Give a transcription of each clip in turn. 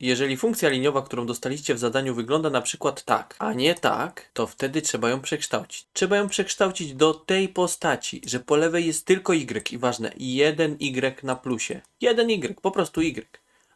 Jeżeli funkcja liniowa, którą dostaliście w zadaniu wygląda na przykład tak, a nie tak, to wtedy trzeba ją przekształcić. Trzeba ją przekształcić do tej postaci, że po lewej jest tylko y i ważne, jeden y na plusie. Jeden y, po prostu y.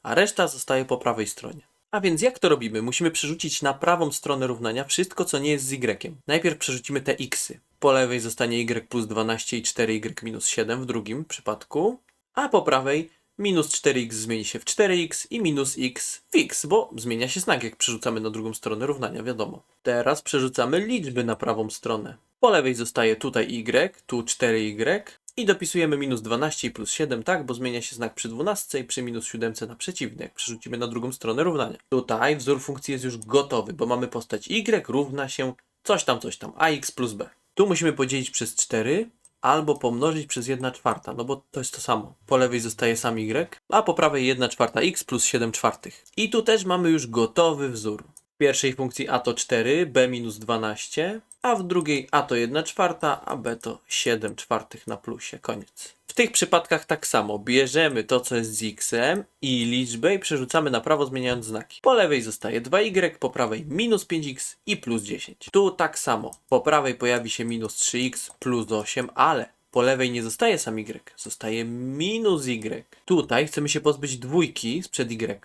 A reszta zostaje po prawej stronie. A więc jak to robimy? Musimy przerzucić na prawą stronę równania wszystko, co nie jest z y. Najpierw przerzucimy te xy. Po lewej zostanie y plus 12 i 4y minus 7 w drugim przypadku, a po prawej minus 4x zmieni się w 4x i minus x w x, bo zmienia się znak, jak przerzucamy na drugą stronę równania, wiadomo. Teraz przerzucamy liczby na prawą stronę. Po lewej zostaje tutaj y, tu 4y i dopisujemy minus 12 i plus 7, tak, bo zmienia się znak przy 12 i przy minus 7 na przeciwny, jak przerzucimy na drugą stronę równania. Tutaj wzór funkcji jest już gotowy, bo mamy postać y równa się coś tam, coś tam, ax plus b. Tu musimy podzielić przez 4 albo pomnożyć przez 1 czwarta, no bo to jest to samo. Po lewej zostaje sam y, a po prawej 1 czwarta x plus 7 czwartych. I tu też mamy już gotowy wzór. Pierwszej funkcji a to 4, b minus 12, a w drugiej a to 1 czwarta, a b to 7 czwartych na plusie. Koniec. W tych przypadkach tak samo. Bierzemy to, co jest z x i liczbę i przerzucamy na prawo zmieniając znaki. Po lewej zostaje 2y, po prawej minus 5x i plus 10. Tu tak samo. Po prawej pojawi się minus 3x plus 8, ale po lewej nie zostaje sam y, zostaje minus y. Tutaj chcemy się pozbyć dwójki sprzed y,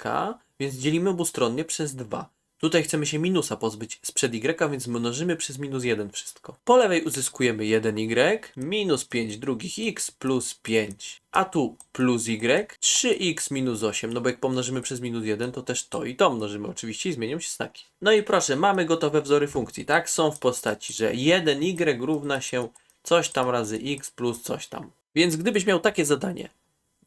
więc dzielimy obustronnie przez 2. Tutaj chcemy się minusa pozbyć sprzed y, więc mnożymy przez minus 1 wszystko. Po lewej uzyskujemy 1y, minus 5 drugich x plus 5. A tu plus y, 3x minus 8, no bo jak pomnożymy przez minus 1, to też to i to mnożymy oczywiście i zmienią się znaki. No i proszę, mamy gotowe wzory funkcji, tak? Są w postaci, że 1y równa się coś tam razy x plus coś tam. Więc gdybyś miał takie zadanie,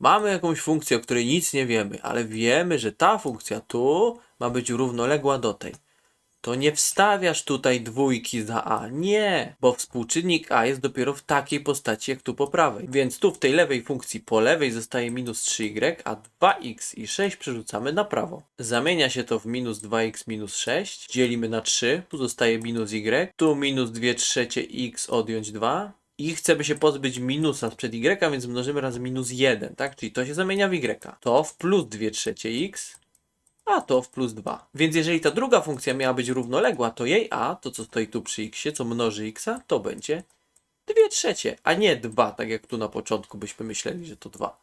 mamy jakąś funkcję, o której nic nie wiemy, ale wiemy, że ta funkcja tu ma być równoległa do tej. To nie wstawiasz tutaj dwójki za a. Nie, bo współczynnik a jest dopiero w takiej postaci jak tu po prawej. Więc tu w tej lewej funkcji po lewej zostaje minus 3y, a 2x i 6 przerzucamy na prawo. Zamienia się to w minus 2x minus 6. Dzielimy na 3, tu zostaje minus y, tu minus 2 trzecie x odjąć 2 i chcemy się pozbyć minusa sprzed y, więc mnożymy razy minus 1, tak? Czyli to się zamienia w y. To w plus 2 trzecie x, a to w plus 2. Więc jeżeli ta druga funkcja miała być równoległa, to jej a, to co stoi tu przy x, co mnoży x, to będzie 2 trzecie, a nie 2, tak jak tu na początku byśmy myśleli, że to 2.